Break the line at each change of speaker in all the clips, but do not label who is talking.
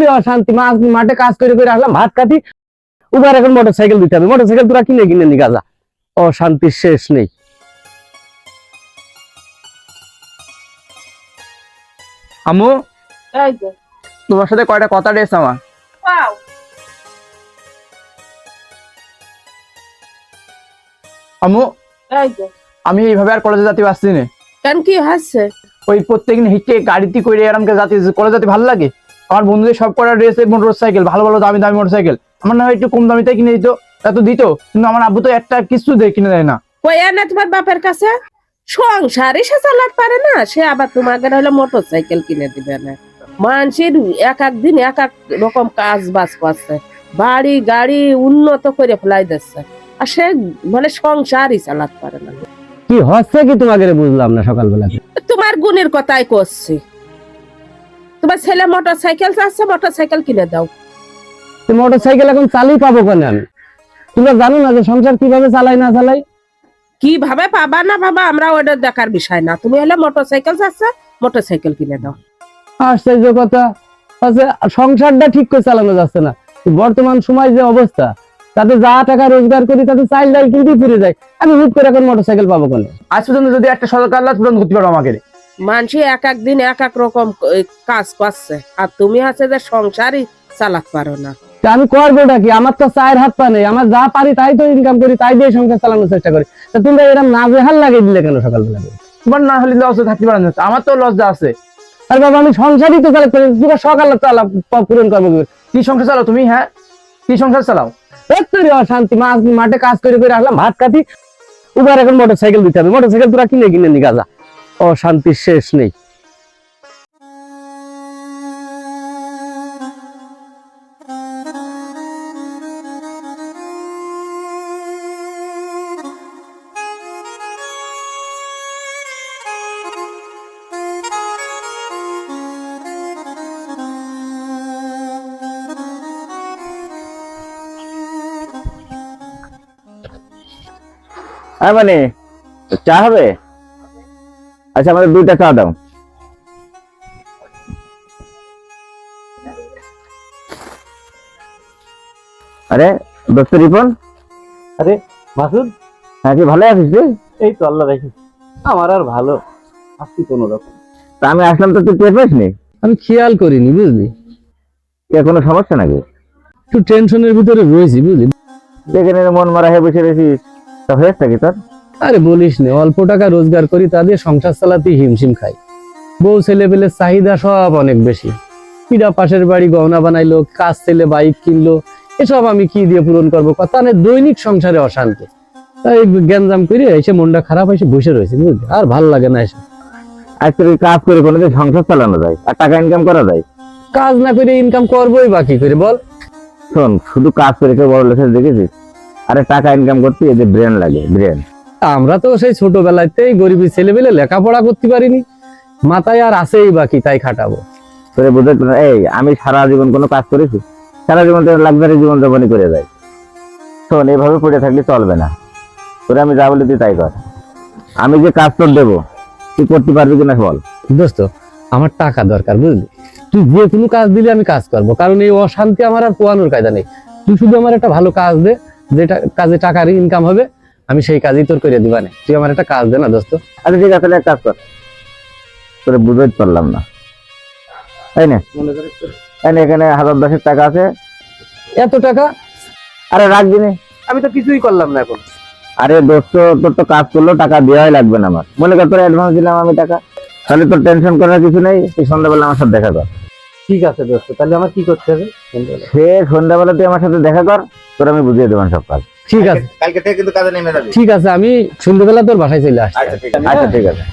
রে অশান্তি মাছ মাঠে কাজ করে করে আসলাম ভাত খাতি উবার এখন মোটর সাইকেল দিতে হবে। মোটর সাইকেল তোরা কিনে কিনে নিয়ে যা অশান্তির শেষ নেই।
যে।
তোমার সাথে কয়টা কথা রয়েছে আমার?
যে।
আমি এইভাবে আর কলেজে যেতে পারছি না।
কেন কি হচ্ছে
ওই প্রত্যেকদিন হিটে গাড়িতে করে এরমকে যাতে কলেজে যেতে ভালো লাগে? আমার বন্ধুদের সব কটা রয়েছে মোটর সাইকেল ভালো ভালো দামি দামি মোটর সাইকেল আমার না হয় একটু কম দামিতে কিনে দিত তা তো দিত কিন্তু আমার আব্বু তো একটা কিছু দিয়ে কিনে দেয় না।
কই না তোমার বাপের কাছে? সংসারে সে চালাতে পারে না সে আবার তোমাকে হলো মোটর সাইকেল কিনে দিবে না। মানুষের এক এক দিন এক এক রকম কাজ বাজ করছে। বাড়ি গাড়ি উন্নত করে ফেলাই দিচ্ছে। আর সে মানে সংসারই চালাতে পারে না।
কি হচ্ছে কি তোমাকে বুঝলাম না সকালবেলা
তোমার গুণের কথাই করছি। তোমার ছেলে মোটর সাইকেল চাচ্ছে মোটর সাইকেল কিনে দাও।
মোটর সাইকেল এখন চালিয়ে পাবো কেন? আমি তোমরা জানো না যে সংসার কীভাবে চালাই না চালাই
কীভাবে পাবা না পাবা আমরা ওটা দেখার বিষয় না। তুমি হলে মোটর সাইকেল চাচ্ছে মোটর সাইকেল কিনে দাও।
আশ্চর্য কথা। আছে সংসারটা ঠিক করে চালানো যাচ্ছে না। বর্তমান সময় যে অবস্থা তাতে যা টাকা রোজগার করি তাতে চাল ডাল কিনতেই ফিরে যায়। আমি হুট করে এখন মোটর সাইকেল পাবো কেন?
আজ পর্যন্ত যদি একটা সরকার লাভ পূরণ করতে পারো আমাকে।
মানুষ এক এক দিন এক এক রকম কাজ করছে। আর তুমি আছে যে সংসারই চালাতে পারো না।
আমি করবোটা কি? আমার তো চায়ের হাত পা নেই। আমার যা পারি তাই তো ইনকাম করি তাই দিয়ে সংসার চালানোর চেষ্টা করি। তা তোমরা এরকম না বেহাল লাগিয়ে দিলে কেন সকালবেলা?
তোমার না হলে লস থাকতে পারে না। আমার তো লস যা আছে।
আর বাবা আমি সংসারই তো চালাতে পারি তোমরা সকালে চালা পূরণ করব কি
সংসার চালাও তুমি হ্যাঁ? কি সংসার চালাও?
একটু রে অশান্তি। মাছ মাঠে কাজ করে করে আসলাম ভাত কাটি উবার এখন মোটর সাইকেল দিতে হবে। মোটর সাইকেল তোরা কিনে কিনে নিয়ে যা। অশান্তির শেষ নেই।
হ্যাঁ মানে চা হবে? আচ্ছা আমাদের দুইটা চা দাও। আরে দোস্ত রিপন?
আরে মাসুদ?
হ্যাঁ কি ভালো আছিস রে
এই তো আল্লাহ রাখি আমার আর ভালো আছি কোন রকম।
তা আমি আসলাম তো তুই টের পাস
আমি খেয়াল করিনি বুঝলি?
কে কোনো সমস্যা নাকি?
একটু টেনশনের ভিতরে রয়েছি বুঝলি?
যেখানে মন মারা হয়ে বসে রয়েছিস। তা হয়েছে কি তোর?
আরে বলিস নে অল্প টাকা রোজগার করি তা দিয়ে সংসার চালাতে হিমশিম খাই। বউ ছেলে পেলে চাহিদা সব অনেক বেশি। কিরা পাশের বাড়ি গহনা বানাইলো কাজ ছেলে বাইক কিনলো এসব আমি কি দিয়ে পূরণ করব? কথা মানে দৈনিক সংসারে অশান্তি। তাই গ্যাঞ্জাম করে এসে মনটা খারাপ এসে বসে রয়েছে বুঝলি? আর ভালো লাগে না এসে
আজকে তুই কাজ করে কোনোদিন সংসার চালানো যায় আর টাকা ইনকাম করা যায়?
কাজ না করে ইনকাম করবোই বাকি করে বল?
শোন শুধু কাজ করে কেউ বড় লেখা দেখেছিস? আরে টাকা ইনকাম করতে এদের ব্রেন লাগে ব্রেন
আমরা তো সেই ছোটবেলাতেই গরিবী ছেলে পেলে লেখাপড়া করতে পারিনি। মাথায় আর আছেই বাকি তাই খাটাবো।
তোরে বুঝতে এই আমি সারা জীবন কোনো কাজ করেছি? সারা জীবন লাক্সারি জীবন যাপনই করে যাই। শোন এভাবে পড়ে থাকলে চলবে না। তোরে আমি যা বলি তুই তাই কর। আমি যে কাজ তোর দেবো তুই করতে পারবি কিনা বল।
দোস্ত আমার টাকা দরকার বুঝলি? তুই যে কোনো কাজ দিলে আমি কাজ করব কারণ এই অশান্তি আমার আর পোয়ানোর কায়দা নেই। তুই শুধু আমার একটা ভালো কাজ দে যেটা কাজে টাকার ইনকাম হবে আমি সেই কাজই তোর করে দিবা না। তুই আমার একটা কাজ দে না দোস্ত।
আচ্ছা ঠিক আছে কাজ কর। তোরে বুঝতে পারলাম না। তাই না। এখানে হাজার দশেক টাকা আছে।
এত টাকা?
আরে রাখবি না
আমি তো কিছুই করলাম না এখন।
আরে দোস্ত তোর তো কাজ করলেও টাকা দেওয়াই লাগবে না আমার। মনে কর তোর অ্যাডভান্স দিলাম আমি টাকা। তাহলে তোর টেনশন করার কিছু নেই। তুই সন্ধ্যাবেলা আমার সাথে দেখা কর।
ঠিক আছে দোস্ত। তাহলে আমার কি করতে হবে?
সে সন্ধ্যাবেলা তুই আমার সাথে দেখা কর। তোর আমি বুঝিয়ে দেবেন সব কাজ।
ঠিক আছে।
কালকে থেকে কিন্তু কাজে নেমে যাবি।
ঠিক আছে আমি সন্ধ্যেবেলা তোর বাসায় চলে আসছি।
আচ্ছা ঠিক আছে। আচ্ছা ঠিক আছে।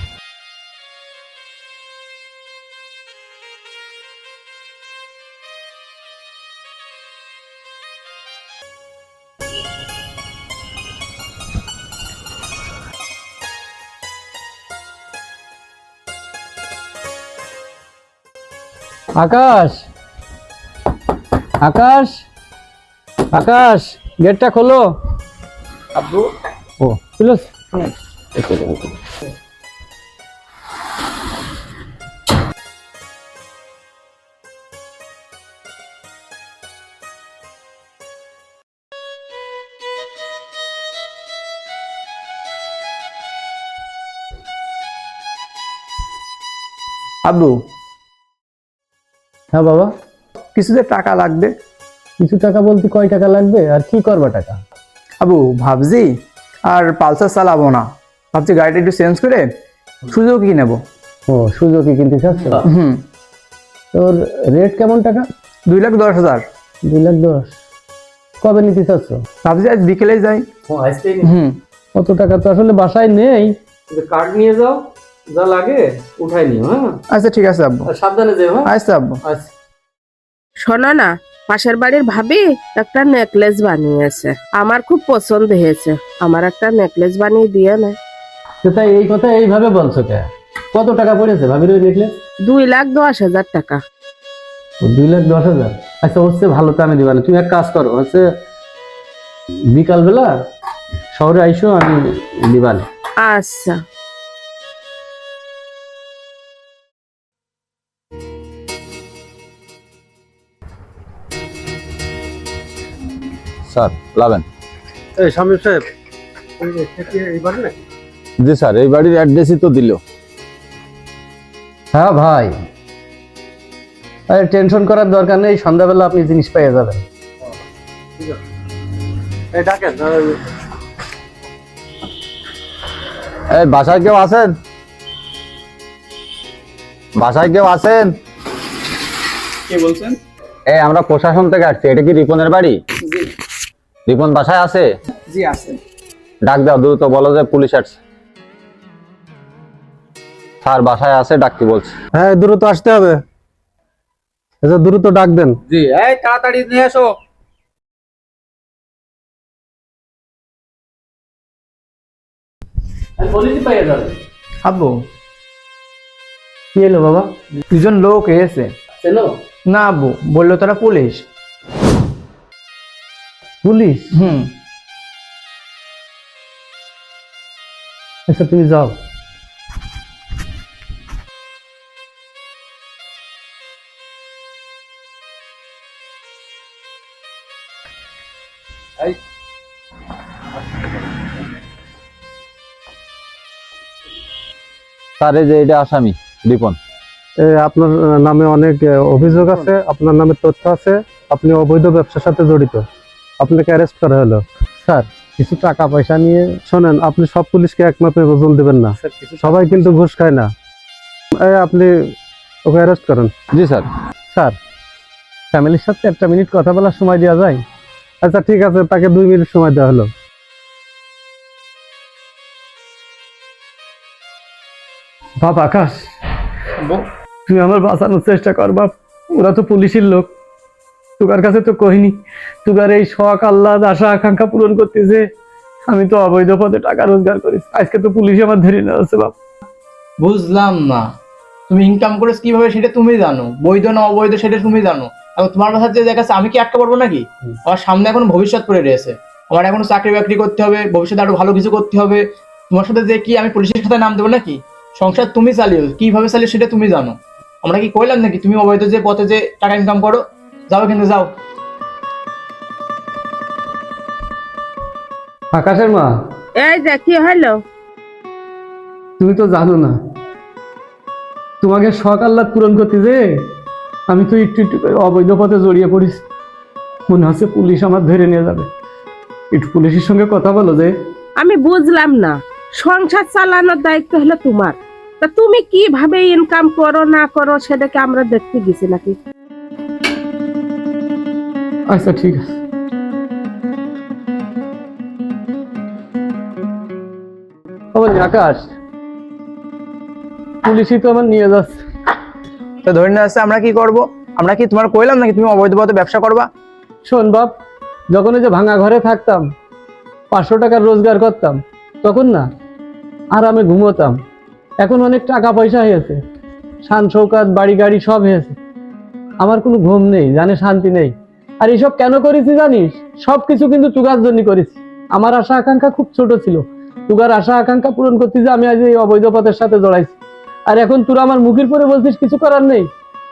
আকাশ। আকাশ। আকাশ। গেটটা খোলো।
আব্বু।
ও খুলো
আব্বু।
হ্যাঁ বাবা।
কিছুতে টাকা লাগবে?
কিছু টাকা বলতে কয় টাকা লাগবে আর কি করবা টাকা?
আবু ভাবছি আর পালসার চালাবো না। ভাবছি গাড়িটা একটু চেঞ্জ করে সুযোগ কি নেব।
ও সুযোগই কিনতে চাচ্ছ?
হুম।
তোর রেট কেমন টাকা?
দুই লাখ দশ হাজার।
দুই লাখ দশ। কবে নিতে চাচ্ছ?
ভাবছি আজ বিকেলেই যাই।
ও
হুম।
অত টাকা তো আসলে বাসায় নেই। কার্ড নিয়ে যাও যা লাগে উঠাই নিও হ্যাঁ?
আচ্ছা ঠিক আছে আব্বু।
সাবধানে যেও হ্যাঁ?
আচ্ছা আব্বু।
আচ্ছা।
শোনো না পাশের বাড়ির ভাবি একটা নেকলেস বানিয়েছে। আমার খুব পছন্দ হয়েছে। আমার একটা নেকলেস বানিয়ে দিয়ে না।
তাই এই কথা এইভাবে বলছো কে? কত টাকা পড়েছে ভাবির ওই নেকলেস
দুই লাখ দশ হাজার টাকা।
দুই লাখ দশ হাজার? আচ্ছা হচ্ছে ভালো তো আমি দিবা না। তুমি এক কাজ করো হচ্ছে বিকালবেলা শহরে আইসো আমি দিবা না
আচ্ছা।
স্যার লাভেন।
এই শামীম সাহেব
জি স্যার এই বাড়ির অ্যাড্রেসই তো দিল।
হ্যাঁ ভাই। আরে টেনশন করার দরকার নেই সন্ধ্যাবেলা আপনি জিনিস পেয়ে যাবেন।
এই বাসায় কেউ আছেন? বাসায় কেউ আছেন?
কি বলছেন?
এই আমরা প্রশাসন থেকে আসছি। এটা কি রিপনের বাড়ি? রিপন বাসায় আছে?
জি আছে।
ডাক দাও দ্রুত বলো যে পুলিশ আসছে। স্যার বাসায় আছে ডাকতে বলছে?
হ্যাঁ দ্রুত আসতে হবে। আচ্ছা দ্রুত ডাকবেন
জি এই তাড়াতাড়ি নিয়ে এসো।
পেয়ে যাবে।
আব্বু।
কি এলো বাবা?
দুজন লোক এসে। না আব্বু বলল তারা পুলিশ।
পুলিশ?
হুম।
আচ্ছা তুমি যাও।
স্যার যে এটা আসামি রিপন।
আপনার নামে অনেক অভিযোগ আছে আপনার নামে তথ্য আছে আপনি অবৈধ ব্যবসার সাথে জড়িত। আপনাকে অ্যারেস্ট করা হলো। স্যার কিছু টাকা পয়সা নিয়ে শোনেন আপনি সব পুলিশকে এক মাপে ওজন দেবেন না। সবাই কিন্তু ঘুষ খায় না। আপনি ওকে অ্যারেস্ট করেন।
জি স্যার।
স্যার ফ্যামিলির সাথে একটা মিনিট কথা বলার সময় দেওয়া যায়? আচ্ছা ঠিক আছে তাকে দুই মিনিট সময় দেওয়া হলো। বাপ আকাশ তুই আমার বাঁচানোর চেষ্টা কর বাপ। ওরা তো পুলিশের লোক। তোকার কাছে তো কহিনি তোকার এই শখ আল্লাহ আশা, আকাঙ্ক্ষা পূরণ করতেছে। আমি তো অবৈধ পথে টাকা রোজগার করিস আজকে তো পুলিশ আমার ধরে নেওয়া বাপ।
বুঝলাম না। তুমি ইনকাম করেছ কীভাবে সেটা তুমি জানো। বৈধ না অবৈধ সেটা তুমি জানো। এবং তোমার কথা যে দেখাচ্ছে, আমি কি আটকা পারব নাকি। আমার সামনে এখন ভবিষ্যৎ পড়ে রয়েছে। আমার এখন চাকরি বাকরি করতে হবে, ভবিষ্যতে আরও ভালো কিছু করতে হবে। তোমার সাথে যে কি, আমি পুলিশের সাথে নাম দেবো নাকি? সংসার তুমি চালিও, কীভাবে চালিও সেটা তুমি জানো। আমরা কি কইলাম নাকি? তুমি অবৈধ যে পথে যে টাকা ইনকাম করো যাও কিন্তু যাও।
আকাশের মা।
এই যে কি হলো?
তুমি তো জানো না। তোমাকে শখ আহ্লাদ পূরণ করতে যে আমি তো একটু একটু করে অবৈধ পথে জড়িয়ে পড়িস মনে হচ্ছে পুলিশ আমার ধরে নিয়ে যাবে। একটু পুলিশের সঙ্গে কথা বলো যে।
আমি বুঝলাম না। সংসার চালানোর দায়িত্ব হলো তোমার। তা তুমি কীভাবে ইনকাম করো না করো সেটাকে আমরা দেখতে গেছি নাকি?
আচ্ছা ঠিক আছে। আকাশ। পুলিশই তো আমার নিয়ে যাচ্ছে।
তো ধরে নিয়ে আসছে আমরা কি করব? আমরা কি তোমার কইলাম নাকি তুমি অবৈধ পথে ব্যবসা করবা?
শোন বাপ যখন ওই যে ভাঙা ঘরে থাকতাম পাঁচশো টাকার রোজগার করতাম তখন না আরামে ঘুমোতাম। এখন অনেক টাকা পয়সা হয়েছে। শান শৌকাত বাড়ি গাড়ি সব হয়েছে। আমার কোনো ঘুম নেই জানে শান্তি নেই। আর এসব কেন করেছি জানিস? সব কিছু কিন্তু তুগার জন্য করেছি। আমার আশা আকাঙ্ক্ষা খুব ছোট ছিল। তুগার আশা আকাঙ্ক্ষা পূরণ করতে যে আমি আজ এই অবৈধ পথের সাথে জড়াইছি। আর এখন তোরা আমার মুখের পরে বলছিস কিছু করার নেই?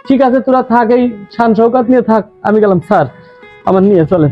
ঠিক আছে, তোরা থাক, এই শান সৌকাত নিয়ে থাক। আমি গেলাম, স্যার। আমার নিয়ে চলেন।